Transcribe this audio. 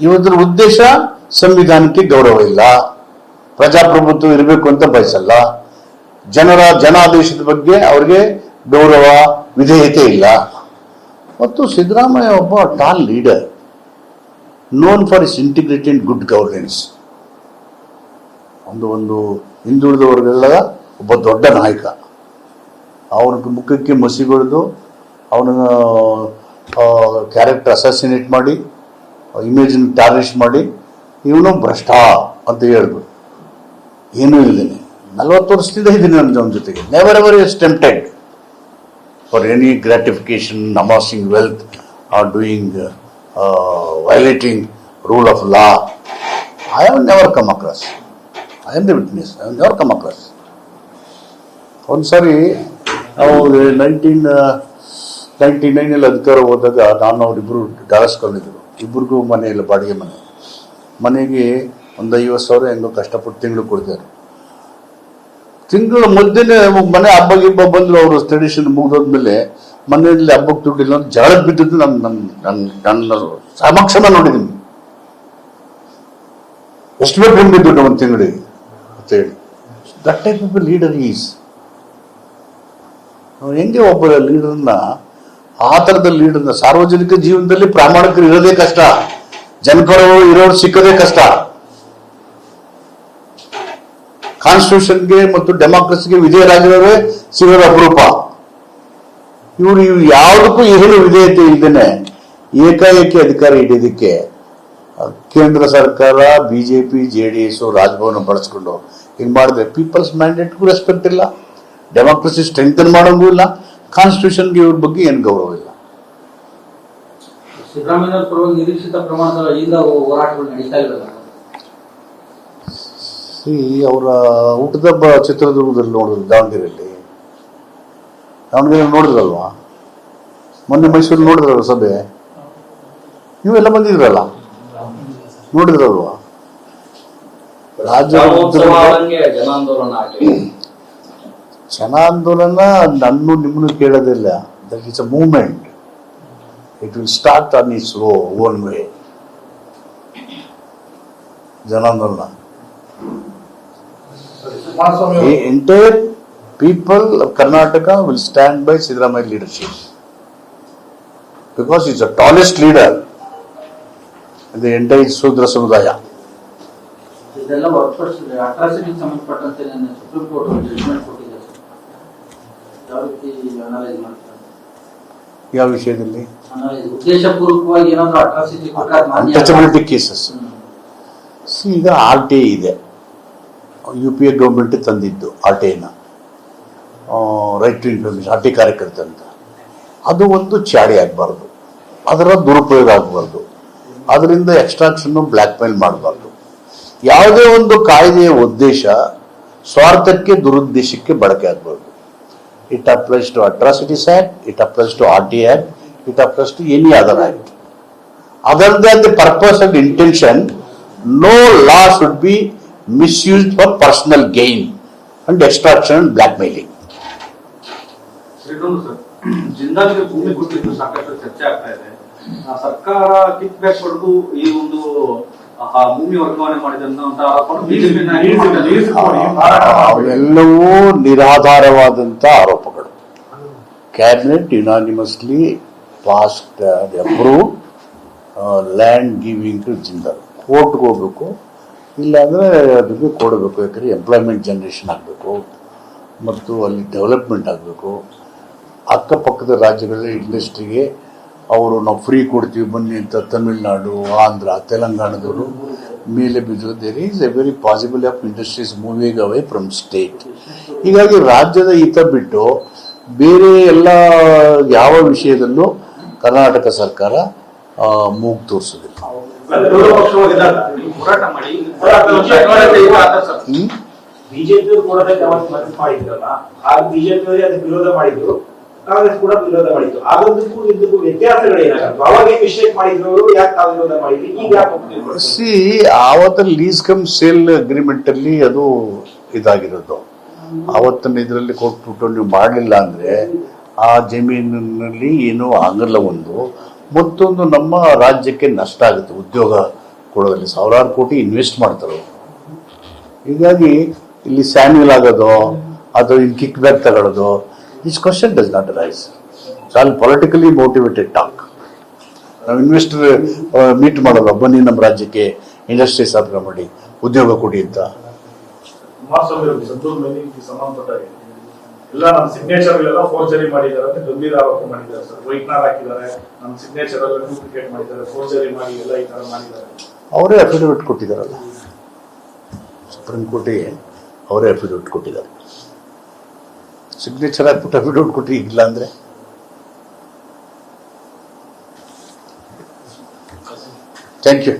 ಇವತ್ತಿನ ಉದ್ದೇಶ ಸಂವಿಧಾನಕ್ಕೆ ಗೌರವ ಇಲ್ಲ. ಪ್ರಜಾಪ್ರಭುತ್ವ ಇರಬೇಕು ಅಂತ ಬಯಸಲ್ಲ. ಜನರ ಜನಾದೇಶದ ಬಗ್ಗೆ ಅವ್ರಿಗೆ ಗೌರವ, ವಿಧೇಯತೆ ಇಲ್ಲ. ಮತ್ತು ಸಿದ್ದರಾಮಯ್ಯ ಒಬ್ಬ tall leader known for his and good governance ಒಂದು ಒಂದು ಹಿಂದುಳಿದ ಒಬ್ಬ ದೊಡ್ಡ ನಾಯಕ. ಅವನ ಮುಖಕ್ಕೆ ಮಸಿಗೊಳ್ದು ಅವನ ಕ್ಯಾರೆಕ್ಟರ್ ಅಸಾಸಿನೇಟ್ ಮಾಡಿ ಇಮೇಜನ್ ಟಾರ್ನಿಷ್ ಮಾಡಿ, ಇವನು ಭ್ರಷ್ಟ ಅಂತ ಹೇಳ್ಬೋದು ಏನೂ ಇಲ್ಲದೇನೆ ನಲವತ್ತು ವರ್ಷದಿಂದ ಇದ್ದೀನಿ ನನ್ನ ಅವನ ಜೊತೆಗೆ. Never ever is tempted for any gratification amassing wealth or doing violating rule of law I have never come across I am the witness I have never come across ಒಂದು ಸಾರಿ ನಾವು ನೈನ್ಟೀನ್ ನೈಂಟಿ ನೈನಲ್ಲಿ ಅಧಿಕಾರ ಹೋದಾಗ ನಾನು ಅವರಿಬ್ಬರು ಗಳಿಸ್ಕೊಂಡಿದ್ರು ಇಬ್ಬರಿಗೂ ಮನೆಯಲ್ಲಿ ಬಾಡಿಗೆ ಮನೆ. ಮನೆಗೆ ಒಂದು ಐವತ್ತು ಸಾವಿರ ಹೆಂಗೋ ಕಷ್ಟಪಟ್ಟು ತಿಂಗಳು ಕೊಡ್ತಾರೆ. ತಿಂಗಳು ಮಧ್ಯೆ ಮನೆ ಹಬ್ಬ ಗಿಬ್ಬ ಬಂದ್ರು ಅವರು ಟ್ರೆಡಿಷನ್ ಮುಗಿದೋದ್ಮೇಲೆ ಮನೆಯಲ್ಲಿ ಹಬ್ಬಕ್ಕೆ ದುಡ್ಡಿಲ್ಲ ಅಂತ ಜಗಳಕ್ಕೆ ಬಿದ್ದಿದ್ದು ನಮ್ಮ ನನ್ನ ನನ್ನ ನನ್ನ ಸಮಕ್ಷಮ ನೋಡಿದ್ದೀನಿ ಎಷ್ಟು ಬೇಕು ನಿಮ್ಗೆ ದುಡ್ಡು ಒಂದು ತಿಂಗಳಿಗೆ? ಅಂತ ಹೇಳಿ. That type of leader is ಹೆಂಗೆ ಒಬ್ಬ ಲೀಡರ್ನ ಆ ಥರದ ಲೀಡರ್ನ ಸಾರ್ವಜನಿಕ ಜೀವನದಲ್ಲಿ ಪ್ರಾಮಾಣಿಕರು ಇರೋದೇ ಕಷ್ಟ. ಜನಪರವು ಇರೋರು ಸಿಕ್ಕದೇ ಕಷ್ಟ. ಕಾನ್ಸ್ಟಿಟ್ಯೂಷನ್ಗೆ ಮತ್ತು ಡೆಮಾಕ್ರಸಿಗೆ ವಿಧೇಯರಾಗಿರೋರೇ ಸಿಗೋದು ಅಪರೂಪ. ಇವರು ಇವು ಯಾವುದಕ್ಕೂ ಏನು ವಿಧೇಯತೆ ಇದ್ದೇನೆ ಏಕಾಏಕಿ ಅಧಿಕಾರ ಹಿಡಿಯೋದಕ್ಕೆ ಕೇಂದ್ರ ಸರ್ಕಾರ, BJP, J D S Raj Bhavan ಬಳಸ್ಕೊಂಡು ಹಿಂಗೆ ಮಾಡಿದ್ರೆ ಪೀಪಲ್ಸ್ ಮ್ಯಾಂಡೇಟ್ಗೂ ರೆಸ್ಪೆಕ್ಟ್ ಇಲ್ಲ. ಡೆಮಾಕ್ರಸಿ ಸ್ಟ್ರೆಂಥನ್ ಮಾಡೋಂಗೂ ಇಲ್ಲ. ಕಾನ್ಸ್ಟಿಟ್ಯೂಷನ್ಗೆ ಇವ್ರ ಬಗ್ಗೆ ಏನು ಗೌರವ ಇಲ್ಲ. ಸಿದ್ದರಾಮಯ್ಯ ಪರವಾಗಿ ನಿರೀಕ್ಷಿತ ಪ್ರಮಾಣದ ಈಗ ಹೋರಾಟಗಳು ನಡೀತಾ ಇರಲ್ಲ ಸಿ ಅವರ ಊಟದಬ್ಬ ಚಿತ್ರದುರ್ಗದಲ್ಲಿ ನೋಡಿದ್ರು ದಾವಣಗೆರೆಯಲ್ಲಿ? ದಾವಣಗೆರೆ ನೋಡಿದ್ರಲ್ವಾ? ಮೊನ್ನೆ ಮೈಸೂರು ನೋಡಿದ್ರಲ್ವ ಸಭೆ? ನೀವೆಲ್ಲ ಬಂದಿದ್ರಲ್ಲ? ನೋಡಿದ್ರಲ್ವಾ? ರಾಜ್ಯ ಜನಾಂದೋಲನ ಜನಾಂದೋಲನ ನನ್ನೂ ನಿಮ್ಮನ್ನು ಕೇಳೋದಿಲ್ಲ that is a movement it will start on is O own way ಜನಾಂದೋಲನ entire people of Karnataka will stand by Siddaramaya leadership. Because he's a tallest leader in the entire Sudra ಸಮುದಾಯ ಇದೆಲ್ಲ ಹೊರತುಪಡಿಸಿದ್ರೆ ಅಟ್ರಾಸಿಟಿಗೆ ಸಂಬಂಧಪಟ್ಟಂತೆ ಸುಪ್ರೀಂ ಕೋರ್ಟ್ ಒಂದು ಕೊಟ್ಟಿದೆ. ಯಾವ ರೀತಿ analyse ಮಾಡ್ತಾರೆ. ಯಾವ ವಿಷಯದಲ್ಲಿ? ಉದ್ದೇಶಪೂರ್ವಕವಾಗಿ ಏನಾದರೂ ಅಟ್ರಾಸಿಟಿ ಕೇಸಸ್ ಸಿ ಈಗ ಆರ್ ಟಿ ಐ ಇದೆ. ಯು ಪಿ ಎ ಗೌರ್ಮೆಂಟ್ ತಂದಿದ್ದು ಆರ್ ಟಿ ಐನ. Right to information R T ಕಾರ್ಯಕರ್ತ ಅಂತ. ಅದು ಒಂದು ಚಾಡಿ ಆಗಬಾರ್ದು. ಅದರ ದುರುಪಯೋಗ ಆಗಬಾರ್ದು. ಅದರಿಂದ ಎಕ್ಸ್ಟ್ರಾಕ್ಷನ್ನು ಬ್ಲ್ಯಾಕ್ ಮೇಲ್ ಮಾಡಬಾರ್ದು. ಯಾವುದೇ ಒಂದು ಕಾಯ್ದೆಯ ಉದ್ದೇಶ ಸ್ವಾರ್ಥಕ್ಕೆ ದುರುದ್ದೇಶಕ್ಕೆ ಬಳಕೆ ಆಗಬಾರ್ದು. It applies to Atrocities Act, it applies to R Act, it applies to any other act. other than the purpose and intention, no law should be misused for personal gain and extraction and blackmailing. ಜಿಂದಾಲ್ಗೆ ಭೂಮಿ ಕೊಟ್ಟಿದ್ದು ಸಾಕಷ್ಟು ಚರ್ಚೆ ಆಗ್ತಾ ಇದೆ ಸರ್ಕಾರ kick back ಪಡೆದು ಈ ಒಂದು ಆ, ಭೂಮಿ ವರ್ಗಾವಣೆ ಅವೆಲ್ಲವೂ ನಿರಾಧಾರವಾದಂತ ಆರೋಪಗಳು. Cabinet unanimously passed approve land giving to Jindal ಕೋರ್ಟ್ಗೆ ಹೋಗ್ಬೇಕು ಇಲ್ಲಾಂದರೆ ಅದಕ್ಕೆ ಕೊಡಬೇಕು ಯಾಕಂದ್ರೆ ಎಂಪ್ಲಾಯ್ಮೆಂಟ್ ಜನ್ರೇಷನ್ ಆಗಬೇಕು ಮತ್ತು ಅಲ್ಲಿ ಡೆವಲಪ್ಮೆಂಟ್ ಆಗಬೇಕು. ಅಕ್ಕಪಕ್ಕದ ರಾಜ್ಯಗಳ ಇಂಡಸ್ಟ್ರಿಗೆ ಅವರು ನಾವು ಫ್ರೀ ಕೊಡ್ತೀವಿ ಬನ್ನಿ ಅಂತ ತಮಿಳ್ನಾಡು ಆಂಧ್ರ ತೆಲಂಗಾಣದವರು ಮೇಲೆ ಬಿದ್ದು there is a very possible of industries moving away from state ಹೀಗಾಗಿ ರಾಜ್ಯದ ಹಿತ ಬಿಟ್ಟು ಬೇರೆ ಎಲ್ಲ ಯಾವ ವಿಷಯದಲ್ಲೂ ಕರ್ನಾಟಕ ಸರ್ಕಾರ ಆ, ಮೂಗು ತೋರಿಸೋದಿಲ್ಲ? ಬಿಜೆಪಿ ಕಾಂಗ್ರೆಸ್ ಕೂಡ ವಿರೋಧ ಮಾಡಿತ್ತು. ಆಗದಕ್ಕೂ ಇದಕ್ಕೂ ವ್ಯತ್ಯಾಸಗಳೇನಾಗುತ್ತೆ ಅವಾಗ ಮಿಸ್ಟೇಕ್ ಮಾಡಿದ್ರು ಯಾಕೆ ತಾವು ವಿರೋಧ ಮಾಡಿದ್ರಿ? ಈಗ? ಸಿ ಆವತ್ತ ಲೀಸ್ ಕಮ್ ಸೇಲ್ ಅಗ್ರಿಮೆಂಟ್ ಅಲ್ಲಿ ಅದು ಇದಾಗಿರೋದು. ಆವತ್ತಿನ ಇದರಲ್ಲಿ ಕೊಟ್ಬಿಟ್ಟು ನೀವು ಮಾಡಲಿಲ್ಲ ಅಂದ್ರೆ ಆ ಜಮೀನಿನಲ್ಲಿ ಏನೂ ಆಗಲ್ಲ ಒಂದು, ಮತ್ತೊಂದು ನಮ್ಮ ರಾಜ್ಯಕ್ಕೆ ನಷ್ಟ ಆಗುತ್ತೆ. ಉದ್ಯೋಗ ಕೊಡೋದ್ರಲ್ಲಿ ಸಾವಿರಾರು ಕೋಟಿ ಇನ್ವೆಸ್ಟ್ ಮಾಡ್ತಾರೆ ಹೀಗಾಗಿ ಇಲ್ಲಿ ಸ್ಯಾನ್ಯುಲ್ ಆಗೋದು, ಅದು ಇಲ್ಲಿ ಕಿಕ್ ಬ್ಯಾಕ್ ತಗೊಳ್ಳೋದು this question does not rise all politically motivated talk ನಾವು ಇನ್ವೆಸ್ಟರ್ ಮೀಟ್ ಮಾಡಲ್ಲ. ಬನ್ನಿ ನಮ್ಮ ರಾಜ್ಯಕ್ಕೆ. ಇಂಡಸ್ಟ್ರಿ ಸ್ಥಾಪನೆ ಮಾಡಿ. ಉದ್ಯೋಗ ಕೊಡಿ ಅಂತ. ಎಲ್ಲ ನಮ್ಮ ಸಿಗ್ನೇಚರ್ ಎಲ್ಲ ಫೋರ್ಜರಿ ಮಾಡಿದ್ದಾರೆ ಅಂತ ಗಂಭೀರ ಆರೋಪ ಮಾಡಿದ್ದಾರೆ ಸರ್. ವೈಟ್ನಾರ್ ಹಾಕಿದ್ದಾರೆ. ನಮ್ಮ ಸಿಗ್ನೇಚರ್ ಎಲ್ಲ ಡೂಪ್ಲಿಕೇಟ್ ಮಾಡಿದ್ದಾರೆ. ಫೋರ್ಜರಿ ಮಾಡಿ ಎಲ್ಲ ಈ ತರ ಮಾಡಿದ್ದಾರೆ. ಅವರೇ ಅಫಿಡವಿಟ್ ಕೊಟ್ಟಿದ್ದಾರಲ್ಲ. ಸುಪ್ರೀಂ ಕೋರ್ಟಿಗೆ ಅವರೇ ಅಫಿಡವಿಟ್ ಕೊಟ್ಟಿದ್ದಾರೆ. ಸಿಗ್ನೇಚರ್ ಹಾಕ್ಬಿಟ್ಟು ಅಫಿಡವಿಟ್ ಕೊಟ್ಟು ಇಲ್ಲ ಅಂದ್ರೆ. Thank you